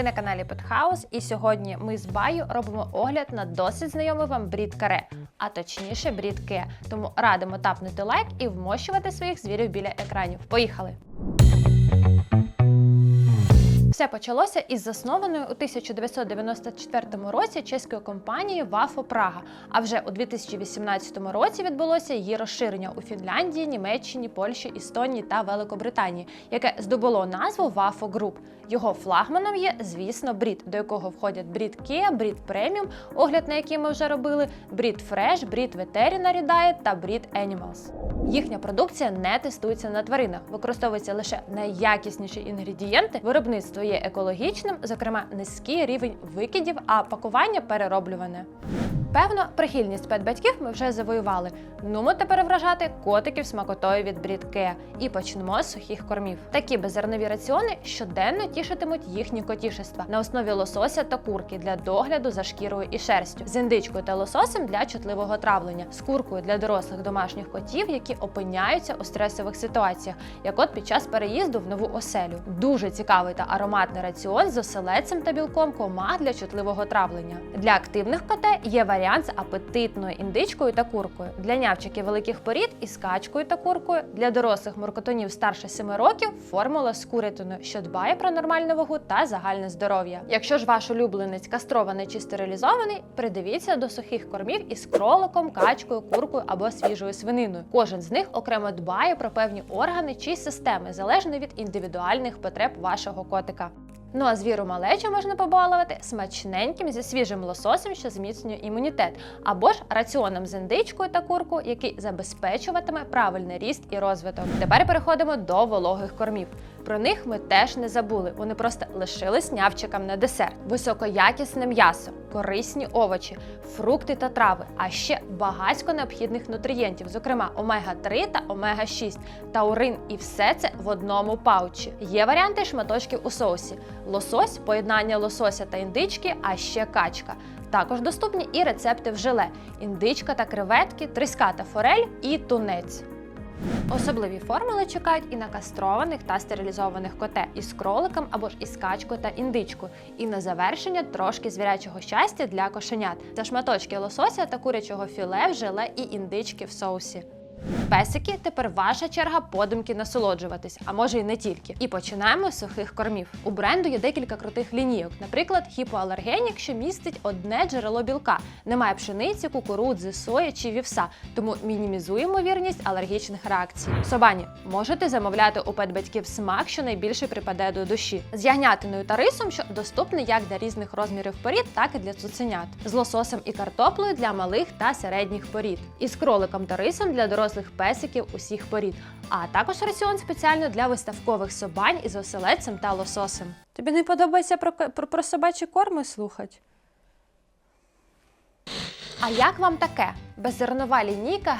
Ви на каналі Петхаус, і сьогодні ми з Баю робимо огляд на досить знайомий вам брід каре, а точніше брідке. Тому радимо тапнути лайк і вмощувати своїх звірів біля екранів. Поїхали! Все почалося із заснованої у 1994 році чеською компанією Вафо Прага. А вже у 2018 році відбулося її розширення у Фінляндії, Німеччині, Польщі, Естонії та Великобританії, яке здобуло назву Вафо Груп. Його флагманом є, звісно, брід, до якого входять брід Kia, брід Преміум, огляд на який ми вже робили, брід Fresh, брід Veterinary Diet та брід Animals. Їхня продукція не тестується на тваринах, використовуються лише найякісніші інгредієнти. Виробництво є екологічним, зокрема низький рівень викидів, а пакування перероблюване. Певно, прихильність педбатьків ми вже завоювали. Нумо тепер вражати котиків смакотою від брідке. І почнемо з сухих кормів. Такі беззернові раціони щоденно тішитимуть їхні котішества на основі лосося та курки для догляду за шкірою і шерстю, з індичкою та лососем для чутливого травлення, з куркою для дорослих домашніх котів, які опиняються у стресових ситуаціях, як от під час переїзду в нову оселю. Дуже цікавий та ароматний раціон з оселедцем та білком комах для чутливого травлення. Для активних коте є варіант з апетитною індичкою та куркою. Для нявчиків великих порід із качкою та куркою. Для дорослих муркотонів старше 7 років формула з курятиною, що дбає про нормальну вагу та загальне здоров'я. Якщо ж ваш улюбленець кастрований чи стерилізований, придивіться до сухих кормів із кроликом, качкою, куркою або свіжою свининою. Кожен з них окремо дбає про певні органи чи системи, залежно від індивідуальних потреб вашого котика. Ну а звіру малечу можна побалувати смачненьким зі свіжим лососем, що зміцнює імунітет, або ж раціоном з індичкою та куркою, який забезпечуватиме правильний ріст і розвиток. Тепер переходимо до вологих кормів. Про них ми теж не забули. Вони просто лишились нявчикам на десерт. Високоякісне м'ясо, корисні овочі, фрукти та трави, а ще багатько необхідних нутрієнтів, зокрема омега 3 та омега 6 таурин, і все це в одному паучі. Є варіанти шматочків у соусі: лосось, поєднання лосося та індички, а ще качка. Також доступні і рецепти в желе: індичка та креветки, тріска та форель і тунець. Особливі формули чекають і на кастрованих та стерилізованих коте із кроликом або ж із качкою та індичкою. І на завершення трошки звірячого щастя для кошенят. Це шматочки лосося та курячого філе в желе і індички в соусі. Песики, тепер ваша черга подумки насолоджуватись, а може й не тільки. І починаємо з сухих кормів. У бренду є декілька крутих лінійок, наприклад, хіпоалергенік, що містить одне джерело білка. Немає пшениці, кукурудзи, сої чи вівса, тому мінімізує ймовірність алергічних реакцій. Собані можете замовляти у педбатьків смак, що найбільше припаде до душі. З ягнятиною та рисом, що доступний як для різних розмірів порід, так і для цуценят. З лососем і картоплею для малих та середніх порід. І з кроликом та рисом для дорослих песиків усіх порід, а також раціон спеціально для виставкових собань із оселедцем та лососем. Тобі не подобається про, про, про собачі корми слухати? А як вам таке? Беззернова лінійка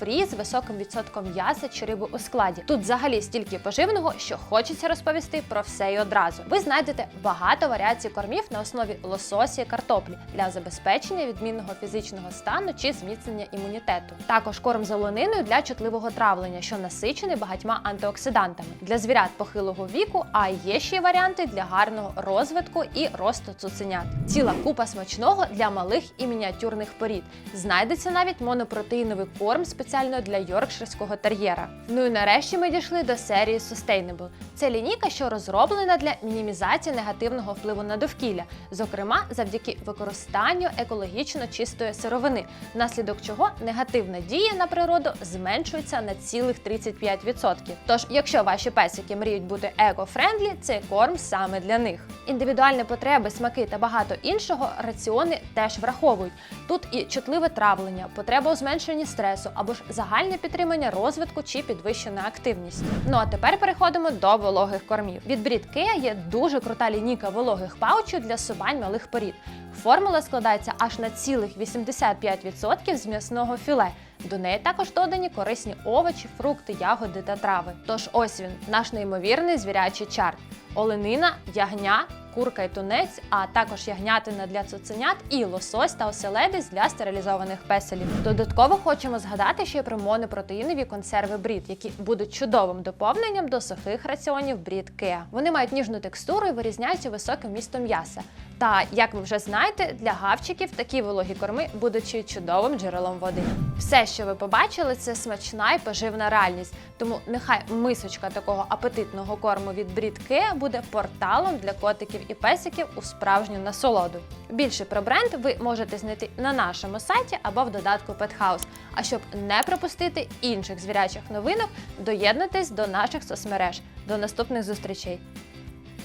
Free з високим відсотком м'яса чи риби у складі. Тут взагалі стільки поживного, що хочеться розповісти про все і одразу. Ви знайдете багато варіацій кормів на основі лососі і картоплі для забезпечення відмінного фізичного стану чи зміцнення імунітету. Також корм з олониною для чутливого травлення, що насичений багатьма антиоксидантами для звірят похилого віку, а є ще й варіанти для гарного розвитку і росту цуценят. Ціла купа смачного для малих і мініатюрних порід. Знайдеться навіть монопротеїновий корм спеціально для йоркширського тер'єра. Ну і нарешті ми дійшли до серії Sustainable. Це лінійка, що розроблена для мінімізації негативного впливу на довкілля, зокрема завдяки використанню екологічно чистої сировини, внаслідок чого негативна дія на природу зменшується на цілих 35%. Тож, якщо ваші песики мріють бути еко-френдлі, цей корм саме для них. Індивідуальні потреби, смаки та багато іншого раціони теж враховують. Тут і чутливе травлення, потреба у зменшенні стресу або ж загальне підтримання розвитку чи підвищена активність. Ну а тепер переходимо до вологих кормів. Від брідки є дуже крута лінійка вологих паучів для собань малих порід. Формула складається аж на цілих 85% з м'ясного філе. До неї також додані корисні овочі, фрукти, ягоди та трави. Тож ось він, наш неймовірний звірячий чар. Оленина, ягня, курка і тунець, а також ягнятина для цуценят і лосось та оселедець для стерилізованих песелів. Додатково хочемо згадати ще й про монопротеїнові консерви брід, які будуть чудовим доповненням до сухих раціонів брід Кеа. Вони мають ніжну текстуру і вирізняються високим містом м'яса. Та як ви вже знаєте, для гавчиків такі вологі корми будуть чудовим джерелом води. Все, що ви побачили, це смачна і поживна реальність. Тому нехай мисочка такого апетитного корму від Брід Кеа буде порталом для котиків і песиків у справжню насолоду. Більше про бренд ви можете знайти на нашому сайті або в додатку Pet House. А щоб не пропустити інших звірячих новинок, доєднуйтесь до наших соцмереж. До наступних зустрічей.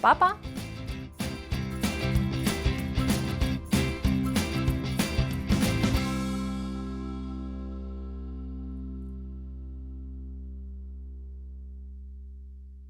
Па-па!